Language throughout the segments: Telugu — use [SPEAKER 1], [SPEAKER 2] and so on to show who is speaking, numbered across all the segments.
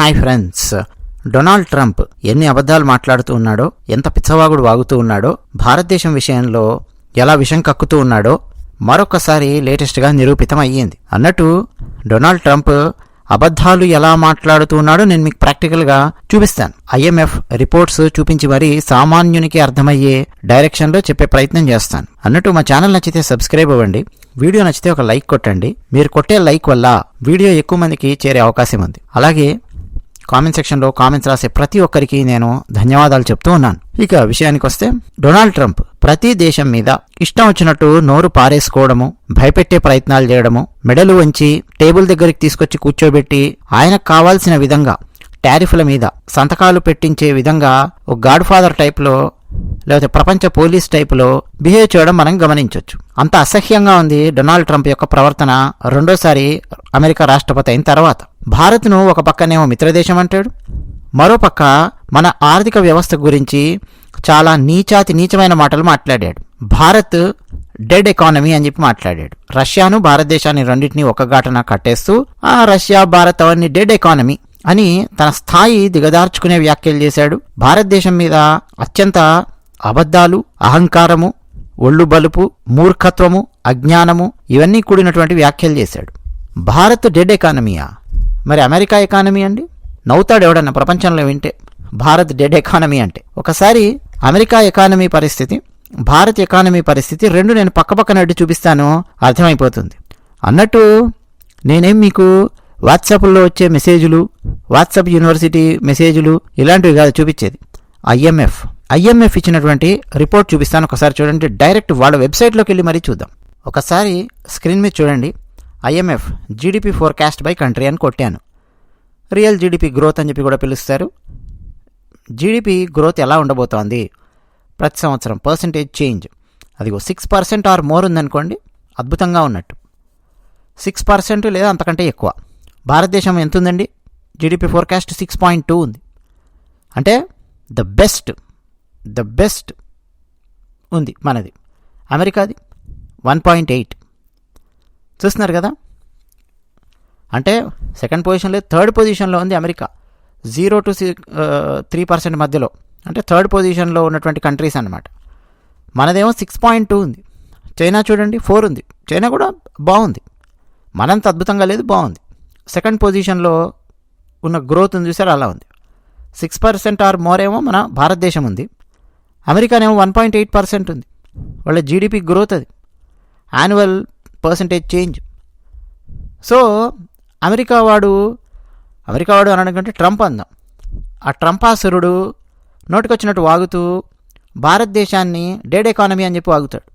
[SPEAKER 1] Hi friends. డొనాల్డ్ ట్రంప్ ఎన్ని అబద్ధాలు మాట్లాడుతూ ఉన్నాడో ఎంత పిచ్చవాగుడు వాగుతూ ఉన్నాడో భారతదేశం విషయంలో ఎలా విషం కక్కుతూ ఉన్నాడో మరొకసారి లేటెస్ట్గా నిరూపితం అయ్యింది అన్నట్టు డొనాల్డ్ ట్రంప్ అబద్ధాలు ఎలా మాట్లాడుతూ ఉన్నాడో నేను మీకు ప్రాక్టికల్గా చూపిస్తాను. ఐఎంఎఫ్ రిపోర్ట్స్ చూపించి మరీ సామాన్యునికి అర్థమయ్యే డైరెక్షన్లో చెప్పే ప్రయత్నం చేస్తాను. అన్నట్టు మా ఛానల్ నచ్చితే సబ్స్క్రైబ్ అవ్వండి. వీడియో నచ్చితే ఒక లైక్ కొట్టండి. మీరు కొట్టే లైక్ వల్ల వీడియో ఎక్కువ మందికి చేరే అవకాశం ఉంది. అలాగే కామెంట్ సెక్షన్లో కామెంట్స్ రాసే ప్రతి ఒక్కరికి నేను ధన్యవాదాలు చెప్తూ ఉన్నాను. ఇక విషయానికి వస్తే డొనాల్డ్ ట్రంప్ ప్రతి దేశం మీద ఇష్టం వచ్చినట్టు నోరు పారేసుకోవడము భయపెట్టే ప్రయత్నాలు చేయడము మెడలు వంచి టేబుల్ దగ్గరికి తీసుకొచ్చి కూర్చోబెట్టి ఆయనకు కావాల్సిన విధంగా టారిఫ్ల మీద సంతకాలు పెట్టించే విధంగా ఒక గాడ్ ఫాదర్ టైప్లో లేకపోతే ప్రపంచ పోలీస్ టైపులో బిహేవ్ చేయడం మనం గమనించవచ్చు అంత అసహ్యంగా ఉంది డొనాల్డ్ ట్రంప్ యొక్క ప్రవర్తన రెండోసారి అమెరికా రాష్ట్రపతి అయిన తర్వాత. భారత్ను ఒక పక్కనేమో మిత్రదేశం అంటాడు. మరోపక్క మన ఆర్థిక వ్యవస్థ గురించి చాలా నీచాతి నీచమైన మాటలు మాట్లాడాడు. భారత్ డెడ్ ఎకానమీ అని చెప్పి మాట్లాడాడు. రష్యాను భారతదేశాన్ని రెండింటినీ ఒక ఘాటన కట్టేస్తూ ఆ రష్యా భారత్ అవన్నీ డెడ్ ఎకానమీ. అని తన స్థాయి దిగదార్చుకునే వ్యాఖ్యలు చేశాడు. భారతదేశం మీద అత్యంత అబద్ధాలు అహంకారము ఒళ్ళు బలుపు మూర్ఖత్వము అజ్ఞానము ఇవన్నీ కూడినటువంటి వ్యాఖ్యలు చేశాడు. భారత్ డెడ్ ఎకానమీయా? మరి అమెరికా ఎకానమీ అండి? నవ్వుతాడు ఎవడన్నా ప్రపంచంలో వింటే భారత్ డెడ్ ఎకానమీ అంటే. ఒకసారి అమెరికా ఎకానమీ పరిస్థితి భారత్ ఎకానమీ పరిస్థితి రెండు నేను పక్కపక్కన అడ్డు చూపిస్తాను అర్థమైపోతుంది. అన్నట్టు నేనేం మీకు వాట్సాప్లో వచ్చే మెసేజ్లు వాట్సాప్ యూనివర్సిటీ మెసేజ్లు ఇలాంటివి కాదు చూపించేది. ఐఎంఎఫ్. ఐఎంఎఫ్ ఇచ్చినటువంటి రిపోర్ట్ చూపిస్తాను. ఒకసారి చూడండి. డైరెక్ట్ వాళ్ళ వెబ్సైట్లోకి వెళ్ళి మరీ చూద్దాం. ఒకసారి స్క్రీన్ మీద చూడండి. IMF GDP forecast by country అని కొట్టాను. రియల్ జీడిపి గ్రోత్ అని చెప్పి కూడా పిలుస్తారు. జీడిపి గ్రోత్ ఎలా ఉండబోతోంది? ప్రతి సంవత్సరం పర్సంటేజ్ చేంజ్ అది సిక్స్ పర్సెంట్ ఆర్ మోర్ ఉందనుకోండి అద్భుతంగా ఉన్నట్టు. సిక్స్ పర్సెంట్ లేదా అంతకంటే ఎక్కువ. భారతదేశం ఎంత ఉందండి GDP forecast six point two ఉంది. అంటే ద బెస్ట్ ద బెస్ట్ ఉంది మనది. అమెరికాది వన్ పాయింట్ ఎయిట్ చూస్తున్నారు కదా? అంటే సెకండ్ పొజిషన్లో థర్డ్ పొజిషన్లో ఉంది America. Zero to three percent మధ్యలో. అంటే థర్డ్ పొజిషన్లో ఉన్నటువంటి కంట్రీస్ అనమాట మనదేమో సిక్స్ పాయింట్ టూ ఉంది. చైనా చూడండి ఫోర్ ఉంది. చైనా కూడా బాగుంది. మనంత అద్భుతంగా లేదు బాగుంది. సెకండ్ పొజిషన్లో ఉన్న గ్రోత్ ఉంది చూసారు అలా ఉంది. సిక్స్ పర్సెంట్ ఆర్ మోర్ ఏమో మన భారతదేశం ఉంది. అమెరికానేమో వన్ పాయింట్ ఎయిట్ పర్సెంట్ ఉంది. వాళ్ళ జీడిపి గ్రోత్ అది. Annual percentage change. So America వాడు అమెరికా వాడు అనడానికంటే ట్రంప్ అందాం. ఆ ట్రంపాసురుడు నోటికొచ్చినట్టు వాగుతూ భారతదేశాన్ని డెడ్ ఎకానమీ అని చెప్పి వాగుతాడు.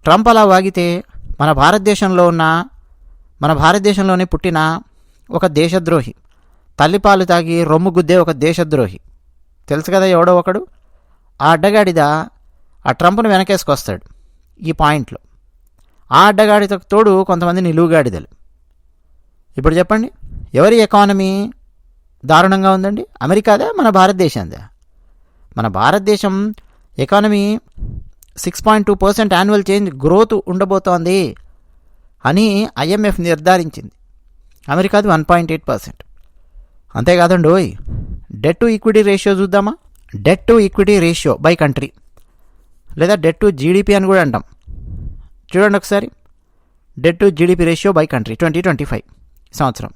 [SPEAKER 1] ట్రంప్ అలా వాగితే మన భారతదేశంలో ఉన్న మన భారతదేశంలోనే పుట్టిన ఒక దేశద్రోహి. తల్లిపాలు తాగి రొమ్ము గుద్దే ఒక దేశద్రోహి. తెలుసు కదా ఎవడో ఒకడు? ఆ అడ్డగాడిద ఆ ట్రంప్ను వెనకేసుకొస్తాడు ఈ పాయింట్లో. ఆ అడ్డగాడితో తోడు కొంతమంది నిలువుగాడిదలు. ఇప్పుడు చెప్పండి ఎవరి ఎకానమీ దారుణంగా ఉందండి? అమెరికాదా? మన భారతదేశందా? మన Bharatadesam economy six point two percent annual change growth ఉండబోతోంది. అని ఐఎంఎఫ్ నిర్ధారించింది. అమెరికాది వన్ పాయింట్ ఎయిట్ పర్సెంట్. అంతేకాదండి ఓయ్ డెట్ టు ఈక్విటీ రేషియో చూద్దామా? Debt to equity ratio by country. లేదా డెట్ టు జీడిపి అని కూడా అంటాం. చూడండి ఒకసారి. Debt to GDP ratio by country twenty twenty five సంవత్సరం.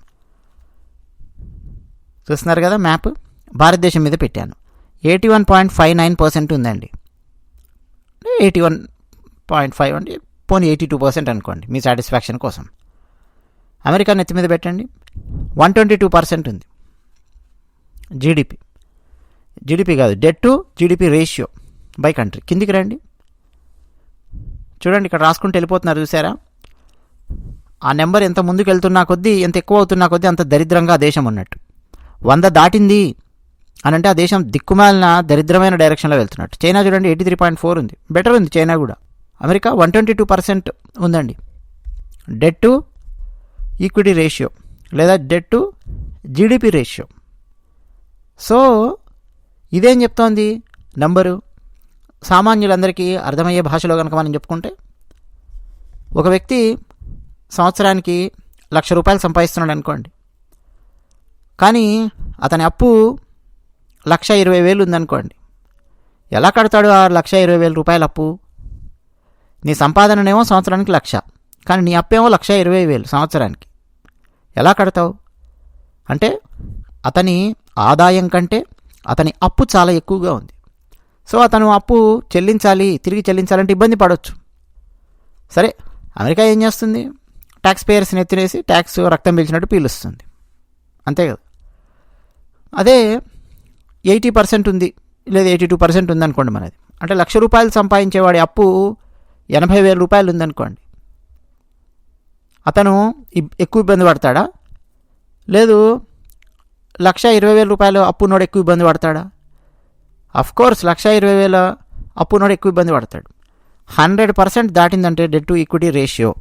[SPEAKER 1] చూస్తున్నారు కదా మ్యాప్? భారతదేశం మీద పెట్టాను. Eighty one point five nine percent ఉందండి. ఎయిటీ వన్ పాయింట్ ఫైవ్ అంటే పోనీ ఎయిటీ టూ పర్సెంట్ అనుకోండి మీ సాటిస్ఫాక్షన్ కోసం. అమెరికా నెత్తి మీద పెట్టండి. వన్ ట్వంటీ టూ పర్సెంట్ ఉంది. జీడిపి. జీడిపి కాదు debt to GDP ratio by country. కిందికి రండి. చూడండి ఇక్కడ రాసుకుంటూ వెళ్ళిపోతున్నారు చూసారా? ఆ నెంబర్ ఎంత ముందుకు వెళ్తున్నా కొద్దీ ఎంత ఎక్కువ అవుతున్నా కొద్దీ అంత దరిద్రంగా దేశం ఉన్నట్టు. వంద దాటింది అని అంటే ఆ దేశం దిక్కుమాలిన దరిద్రమైన డైరెక్షన్లో వెళ్తున్నట్టు. చైనా చూడండి ఎయిటీ త్రీ పాయింట్ ఫోర్ ఉంది. బెటర్ ఉంది చైనా కూడా. America one twenty two percent ఉందండి. డెట్ టు ఈక్విటీ రేషియో లేదా debt to GDP ratio so ఇదేం చెప్తోంది? నంబరు సామాన్యులందరికీ అర్థమయ్యే భాషలో కనుక మనం చెప్పుకుంటే ఒక వ్యక్తి సంవత్సరానికి లక్ష రూపాయలు సంపాదిస్తున్నాడు అనుకోండి. కానీ అతని అప్పు లక్ష ఇరవై వేలు ఉందనుకోండి. ఎలా కడతాడు ఆ లక్ష ఇరవై వేల రూపాయల అప్పు? నీ సంపాదననేమో సంవత్సరానికి లక్ష. కానీ నీ అప్పేమో లక్ష ఇరవై వేలు సంవత్సరానికి. ఎలా కడతావు? అంటే అతని ఆదాయం కంటే అతని అప్పు చాలా ఎక్కువగా ఉంది. సో అతను అప్పు చెల్లించాలి తిరిగి చెల్లించాలంటే ఇబ్బంది పడవచ్చు సరే అమెరికా ఏం చేస్తుంది? ట్యాక్స్ పేయర్స్ని ఎత్తినేసి ట్యాక్స్ రక్తం పీల్చినట్టు పీలుస్తుంది. అంతే కదా? అదే ఎయిటీ పర్సెంట్ ఉంది లేదా ఎయిటీ టూ పర్సెంట్ ఉందనుకోండి మనది. అంటే లక్ష రూపాయలు సంపాదించేవాడి అప్పు ఎనభై వేల రూపాయలు ఉందనుకోండి అతను ఇబ్- ఎక్కువ ఇబ్బంది పడతాడా? లేదు లక్ష ఇరవై వేల రూపాయలు అప్పునోడు ఎక్కువ ఇబ్బంది పడతాడా? అఫ్ కోర్స్ లక్ష ఇరవై వేల అప్పునోడు ఎక్కువ ఇబ్బంది పడతాడు. హండ్రెడ్ పర్సెంట్ దాటిందంటే డెట్ టు ఈక్విటీ రేషియో.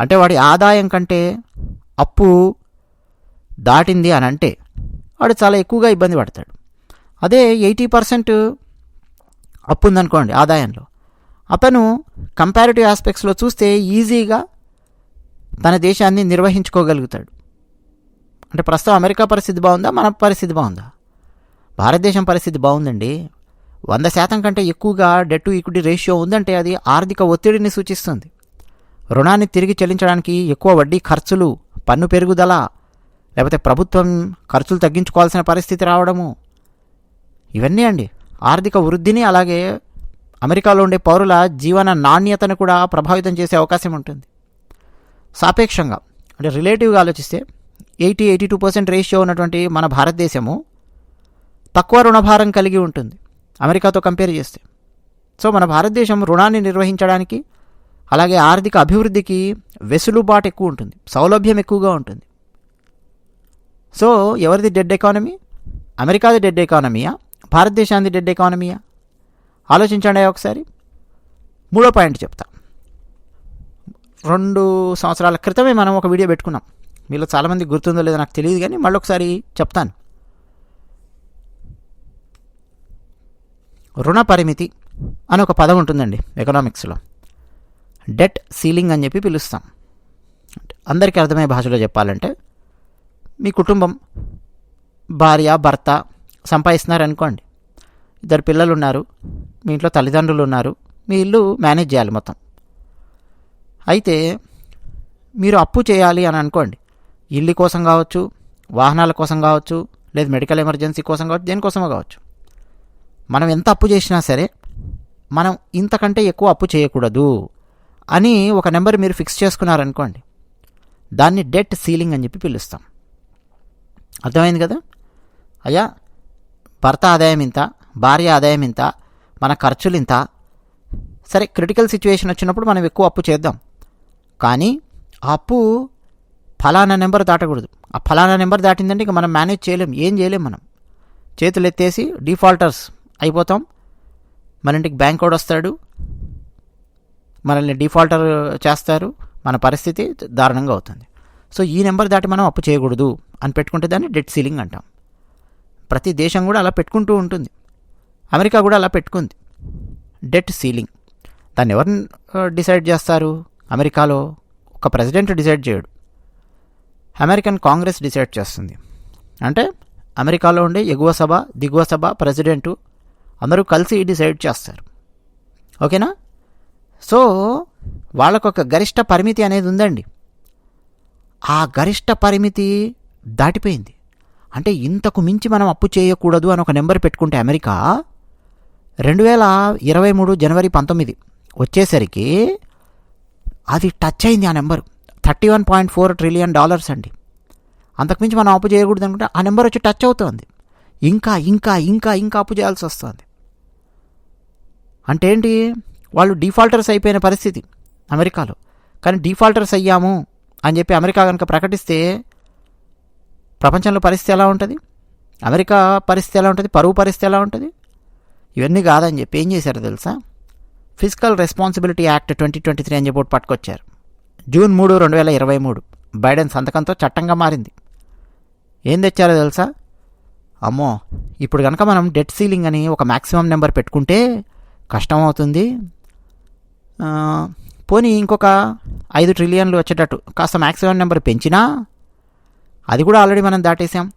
[SPEAKER 1] అంటే వాడి ఆదాయం కంటే అప్పు దాటింది అని అంటే వాడు చాలా ఎక్కువగా ఇబ్బంది పడతాడు. అదే ఎయిటీ పర్సెంట్ అప్పు ఉందనుకోండి ఆదాయంలో. అతను కంపారిటివ్ ఆస్పెక్ట్స్లో చూస్తే ఈజీగా తన దేశాన్ని నిర్వహించుకోగలుగుతాడు. అంటే ప్రస్తుతం అమెరికా పరిస్థితి బాగుందా? మన పరిస్థితి బాగుందా? భారతదేశం పరిస్థితి బాగుందండి. వంద శాతం కంటే ఎక్కువగా డెట్ టు ఈక్విటీ రేషియో ఉందంటే అది ఆర్థిక ఒత్తిడిని సూచిస్తుంది. రుణాన్ని తిరిగి చెల్లించడానికి ఎక్కువ వడ్డీ ఖర్చులు పన్ను పెరుగుదల లేకపోతే ప్రభుత్వం ఖర్చులు తగ్గించుకోవాల్సిన పరిస్థితి రావడము ఇవన్నీ అండి. ఆర్థిక వృద్ధిని అలాగే అమెరికాలో ఉండే పౌరుల జీవన నాణ్యతను కూడా ప్రభావితం చేసే అవకాశం ఉంటుంది. సాపేక్షంగా అంటే రిలేటివ్గా ఆలోచిస్తే eighty eighty two percent ratio ఉన్నటువంటి మన భారతదేశము తక్కువ రుణభారం కలిగి ఉంటుంది అమెరికాతో కంపేర్ చేస్తే. సో మన భారతదేశం రుణాన్ని నిర్వహించడానికి అలాగే ఆర్థిక అభివృద్ధికి వెసులుబాటు ఎక్కువ ఉంటుంది సౌలభ్యం ఎక్కువగా ఉంటుంది. సో ఎవరిది డెడ్ ఎకానమీ అమెరికాది డెడ్ ఎకానమీయా భారతదేశానికి డెడ్ ఎకానమీయా ఆలోచించండి ఒకసారి. మూడో పాయింట్ చెప్తా. రెండు సంవత్సరాల క్రితమే మనం ఒక వీడియో పెట్టుకున్నాం. మీలో చాలామంది గుర్తుందో లేదో నాకు తెలియదు కానీ మళ్ళీ ఒకసారి చెప్తాను. రుణ పరిమితి అని ఒక పదం ఉంటుందండి ఎకనామిక్స్లో. డెట్ సీలింగ్ అని చెప్పి పిలుస్తాం. అందరికీ అర్థమయ్యే భాషలో చెప్పాలంటే మీ కుటుంబం భార్య భర్త సంపాదిస్తున్నారు అనుకోండి ఇద్దరు పిల్లలు ఉన్నారు మీ ఇంట్లో తల్లిదండ్రులు ఉన్నారు. మీ ఇల్లు మేనేజ్ చేయాలి మొత్తం. అయితే మీరు అప్పు చేయాలి అని అనుకోండి. ఇల్లు కోసం కావచ్చు వాహనాల కోసం కావచ్చు లేదు మెడికల్ ఎమర్జెన్సీ కోసం కావచ్చు దేనికోసమో కావచ్చు. మనం ఎంత అప్పు చేసినా సరే మనం ఇంతకంటే ఎక్కువ అప్పు చేయకూడదు అని ఒక నెంబర్ మీరు ఫిక్స్ చేసుకున్నారనుకోండి. దాన్ని డెట్ సీలింగ్ అని చెప్పి పిలుస్తాం. అర్థమైంది కదా? అయ్యా భర్త ఆదాయం ఇంత భార్య ఆదాయం ఇంత మన ఖర్చులు ఇంత. సరే క్రిటికల్ సిచ్యువేషన్ వచ్చినప్పుడు మనం ఎక్కువ అప్పు చేద్దాం. కానీ ఆ అప్పు ఫలానా నెంబర్ దాటకూడదు. ఆ ఫలానా నెంబర్ దాటిందంటే ఇక మనం మేనేజ్ చేయలేం. ఏం చేయలేం మనం. చేతులు ఎత్తేసి డిఫాల్టర్స్ అయిపోతాం. మన ఇంటికి బ్యాంక్ కూడా వస్తాడు. మనల్ని డిఫాల్టర్ చేస్తారు. మన పరిస్థితి దారుణంగా అవుతుంది. సో ఈ నెంబర్ దాటి మనం అప్పు చేయకూడదు అని పెట్టుకుంటే దాన్ని డెట్ సీలింగ్ అంటాం. ప్రతి దేశం కూడా అలా పెట్టుకుంటూ ఉంటుంది. అమెరికా కూడా అలా పెట్టుకుంది. Debt ceiling. దాన్ని ఎవరు డిసైడ్ చేస్తారు? అమెరికాలో ఒక ప్రెసిడెంట్ డిసైడ్ చేయడు. అమెరికన్ కాంగ్రెస్ డిసైడ్ చేస్తుంది. అంటే అమెరికాలో ఉండే ఎగువ సభ దిగువ సభ ప్రెసిడెంటు అందరూ కలిసి డిసైడ్ చేస్తారు. ఓకేనా? సో వాళ్ళకొక గరిష్ట పరిమితి అనేది ఉందండి. ఆ గరిష్ట పరిమితి దాటిపోయింది. అంటే ఇంతకు మించి మనం అప్పు చేయకూడదు అని ఒక నెంబర్ పెట్టుకుంటే అమెరికా రెండు వేల ఇరవై మూడు జనవరి పంతొమ్మిది వచ్చేసరికి అది టచ్ అయింది ఆ number. Thirty one point four trillion dollars అండి. అంతకుమించి మనం అప్పు చేయకూడదు అనుకుంటే ఆ నెంబర్ వచ్చి టచ్ అవుతుంది. ఇంకా ఇంకా ఇంకా ఇంకా అప్పు చేయాల్సి వస్తుంది. అంటే ఏంటి వాళ్ళు డిఫాల్టర్స్ అయిపోయిన పరిస్థితి అమెరికాలో. కానీ డిఫాల్టర్స్ అయ్యాము అని చెప్పి అమెరికా కనుక ప్రకటిస్తే ప్రపంచంలో పరిస్థితి ఎలా ఉంటుంది? అమెరికా పరిస్థితి ఎలా ఉంటుంది? పరువు పరిస్థితి ఎలా ఉంటుంది? ఇవన్నీ కాదని చెప్పి ఏం చేశారు తెలుసా? Physical responsibility act twenty twenty three అని చెప్పి పట్టుకొచ్చారు. జూన్ మూడు రెండు వేల ఇరవై మూడు. బైడెన్ సంతకంతో చట్టంగా మారింది. ఏం తెచ్చారో తెలుసా? అమ్మో ఇప్పుడు కనుక మనం డెట్ సీలింగ్ అని ఒక మ్యాక్సిమం నెంబర్ పెట్టుకుంటే కష్టం అవుతుంది. పోనీ ఇంకొక ఐదు ట్రిలియన్లు వచ్చేటట్టు కాస్త మ్యాక్సిమం నెంబర్ పెంచినా అది కూడా ఆల్రెడీ మనం దాటేసాం.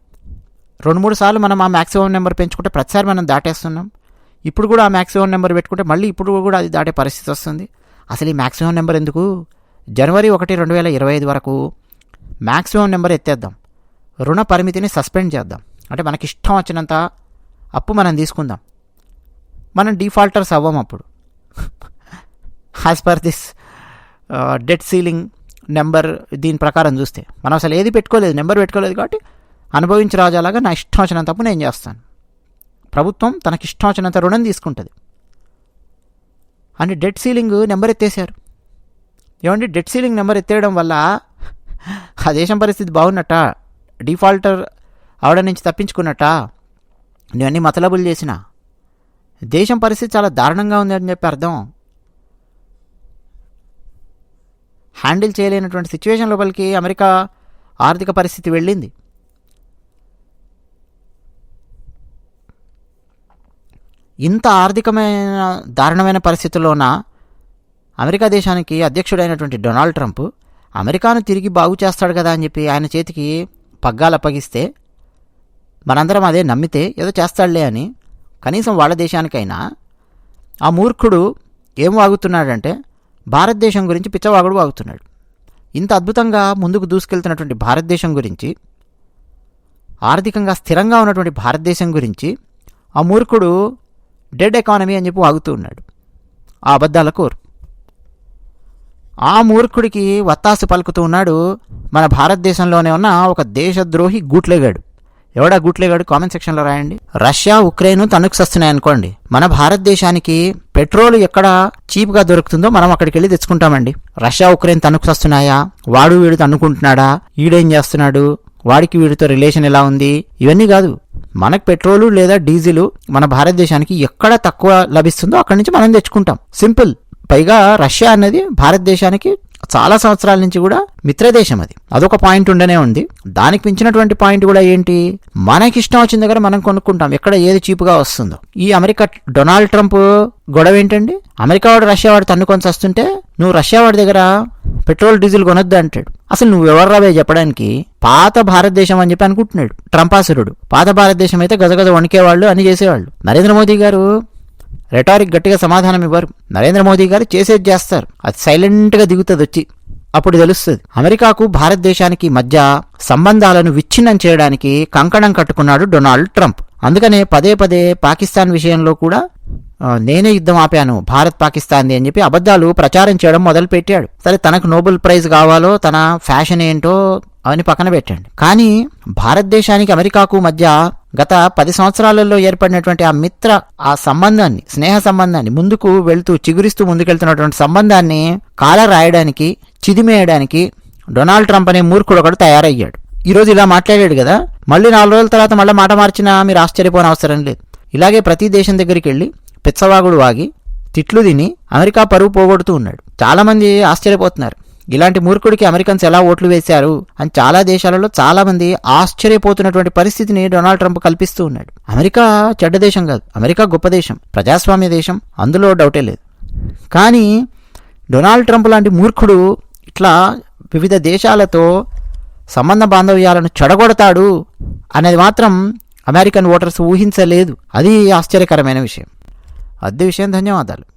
[SPEAKER 1] రెండు మూడు సార్లు మనం ఆ మ్యాక్సిమం నెంబర్ పెంచుకుంటే ప్రతిసారి మనం దాటేస్తున్నాం. ఇప్పుడు కూడా ఆ మ్యాక్సిమం నెంబర్ పెట్టుకుంటే మళ్ళీ ఇప్పుడు కూడా అది దాటే పరిస్థితి వస్తుంది. అసలు ఈ మ్యాక్సిమం నెంబర్ ఎందుకు? జనవరి ఒకటి రెండు వేల ఇరవై ఐదు వరకు మ్యాక్సిమం నెంబర్ ఎత్తేద్దాం. రుణ పరిమితిని సస్పెండ్ చేద్దాం. అంటే మనకి ఇష్టం వచ్చినంత అప్పు మనం తీసుకుందాం. మనం డిఫాల్టర్స్ అవ్వం అప్పుడు. As per this debt ceiling number దీని ప్రకారం చూస్తే. మనం అసలు ఏది పెట్టుకోలేదు నెంబర్ పెట్టుకోలేదు కాబట్టి అనుభవించి రాజాలాగా నా ఇష్టం వచ్చినంత అప్పు నేను చేస్తాను. ప్రభుత్వం తనకిష్టం వచ్చినంత రుణం తీసుకుంటుంది. అని డెట్ సీలింగ్ నెంబర్ ఎత్తేసారు ఏమండి? డెట్ సీలింగ్ నెంబర్ ఎత్తేయడం వల్ల ఆ దేశం పరిస్థితి బాగున్నట్ట? డిఫాల్టర్ అవడం నుంచి తప్పించుకున్నట్ట? నేను మతలబులు చేసిన? దేశం పరిస్థితి చాలా దారుణంగా ఉంది అని చెప్పి అర్థం. హ్యాండిల్ చేయలేనటువంటి సిచ్యువేషన్ లోపలికి అమెరికా ఆర్థిక పరిస్థితి వెళ్ళింది. ఇంత ఆర్థికమైన దారుణమైన పరిస్థితుల్లోన అమెరికా దేశానికి అధ్యక్షుడైనటువంటి డొనాల్డ్ ట్రంప్ అమెరికాను తిరిగి బాగు చేస్తాడు కదా అని చెప్పి ఆయన చేతికి పగ్గాలు అప్పగిస్తే మనందరం అదే నమ్మితే ఏదో చేస్తాడులే అని కనీసం వాళ్ళ దేశానికైనా ఆ మూర్ఖుడు ఏం వాగుతున్నాడంటే భారతదేశం గురించి పిచ్చవాగుడు వాగుతున్నాడు. ఇంత అద్భుతంగా ముందుకు దూసుకెళ్తున్నటువంటి భారతదేశం గురించి ఆర్థికంగా స్థిరంగా ఉన్నటువంటి భారతదేశం గురించి ఆ మూర్ఖుడు డెడ్ ఎకానమీ అని చెప్పి వాగుతూ ఉన్నాడు. ఆ అబద్ధాల కోరు. ఆ మూర్ఖుడికి వత్తాసు పలుకుతూ ఉన్నాడు మన భారతదేశంలోనే ఉన్న ఒక దేశద్రోహి గూట్లేగాడు. ఎవడా గూట్లేగాడు? కామెంట్ సెక్షన్లో రాయండి. రష్యా ఉక్రెయిన్ తణుకు సస్తున్నాయి అనుకోండి. మన భారతదేశానికి పెట్రోల్ ఎక్కడ చీప్గా దొరుకుతుందో మనం అక్కడికి వెళ్ళి తెచ్చుకుంటామండి. రష్యా ఉక్రెయిన్ తణుకు సస్తున్నాయా? వాడు వీడు తన్నుకుంటున్నాడా? ఈడేం చేస్తున్నాడు? వాడికి వీడితో రిలేషన్ ఎలా ఉంది? ఇవన్నీ కాదు. మనకు పెట్రోలు లేదా డీజిల్ మన భారతదేశానికి ఎక్కడ తక్కువ లభిస్తుందో అక్కడి నుంచి మనం తెచ్చుకుంటాం. సింపుల్. పైగా రష్యా అనేది భారతదేశానికి చాలా సంవత్సరాల నుంచి కూడా మిత్రదేశం అది. అదొక పాయింట్ ఉండనే ఉంది. దానికి మించినటువంటి పాయింట్ కూడా ఏంటి? మనకి ఇష్టం వచ్చిన దగ్గర మనం కొనుక్కుంటాం. ఎక్కడ ఏది చీపుగా వస్తుందో. ఈ అమెరికా డొనాల్డ్ ట్రంప్ గొడవ ఏంటండి? అమెరికా వాడు రష్యా వాడు తన్నుకొని వస్తుంటే నువ్వు రష్యా వాడి దగ్గర పెట్రోల్ డీజిల్ కొనొద్దు అంటాడు. అసలు నువ్వు ఎవర్రావే చెప్పడానికి? పాత భారతదేశం అని చెప్పి అనుకుంటున్నాడు. ట్రంపాసురుడు పాత భారతదేశం అయితే గజగజ వణికేవాళ్ళు అని చేసేవాళ్ళు. నరేంద్ర మోదీ గారు రెటారిక్ గట్టిగా సమాధానం ఇవ్వరు. నరేంద్ర మోదీ గారు చేసేది చేస్తారు. అది సైలెంట్గా దిగుతుంది వచ్చి. అప్పుడు తెలుస్తుంది. అమెరికాకు భారతదేశానికి మధ్య సంబంధాలను విచ్ఛిన్నం చేయడానికి కంకణం కట్టుకున్నాడు డొనాల్డ్ ట్రంప్. అందుకనే పదే పదే పాకిస్తాన్ విషయంలో కూడా నేనే యుద్ధం ఆపాను భారత్ పాకిస్తాన్ది అని చెప్పి అబద్ధాలు ప్రచారం చేయడం మొదలుపెట్టాడు. సరే తనకు నోబెల్ ప్రైజ్ కావాలో తన ఫ్యాషన్ ఏంటో అవన్నీ పక్కన పెట్టండి. కానీ భారతదేశానికి అమెరికాకు మధ్య గత పది సంవత్సరాలలో ఏర్పడినటువంటి ఆ మిత్ర ఆ సంబంధాన్ని స్నేహ సంబంధాన్ని ముందుకు వెళ్తూ చిగురిస్తూ ముందుకెళ్తున్నటువంటి సంబంధాన్ని కాల రాయడానికి చిదిమేయడానికి డొనాల్డ్ ట్రంప్ అనే మూర్ఖుడు ఒకడు తయారయ్యాడు. ఈరోజు ఇలా మాట్లాడాడు కదా మళ్ళీ నాలుగు రోజుల తర్వాత మళ్ళీ మాట మార్చినా మీరు ఆశ్చర్యపోనవసరం లేదు. ఇలాగే ప్రతి దేశం దగ్గరికి వెళ్ళి పిచ్చవాగుడు వాగి తిట్లు తిని అమెరికా పరువు పోగొడుతూ ఉన్నాడు. చాలామంది ఆశ్చర్యపోతున్నారు. ఇలాంటి మూర్ఖుడికి అమెరికన్స్ ఎలా ఓట్లు వేశారు అని చాలా దేశాలలో చాలామంది ఆశ్చర్యపోతున్నటువంటి పరిస్థితిని డొనాల్డ్ ట్రంప్ కల్పిస్తూ ఉన్నాడు. అమెరికా చెడ్డ దేశం కాదు. అమెరికా గొప్ప దేశం. ప్రజాస్వామ్య దేశం. అందులో డౌటే లేదు. కానీ డొనాల్డ్ ట్రంప్ లాంటి మూర్ఖుడు ఇట్లా వివిధ దేశాలతో సంబంధ బాంధవ్యాలను చెడగొడతాడు అనేది మాత్రం అమెరికన్ ఓటర్స్ ఊహించలేదు. అది ఆశ్చర్యకరమైన విషయం. అద్దె విషయం ధన్యవాదాలు.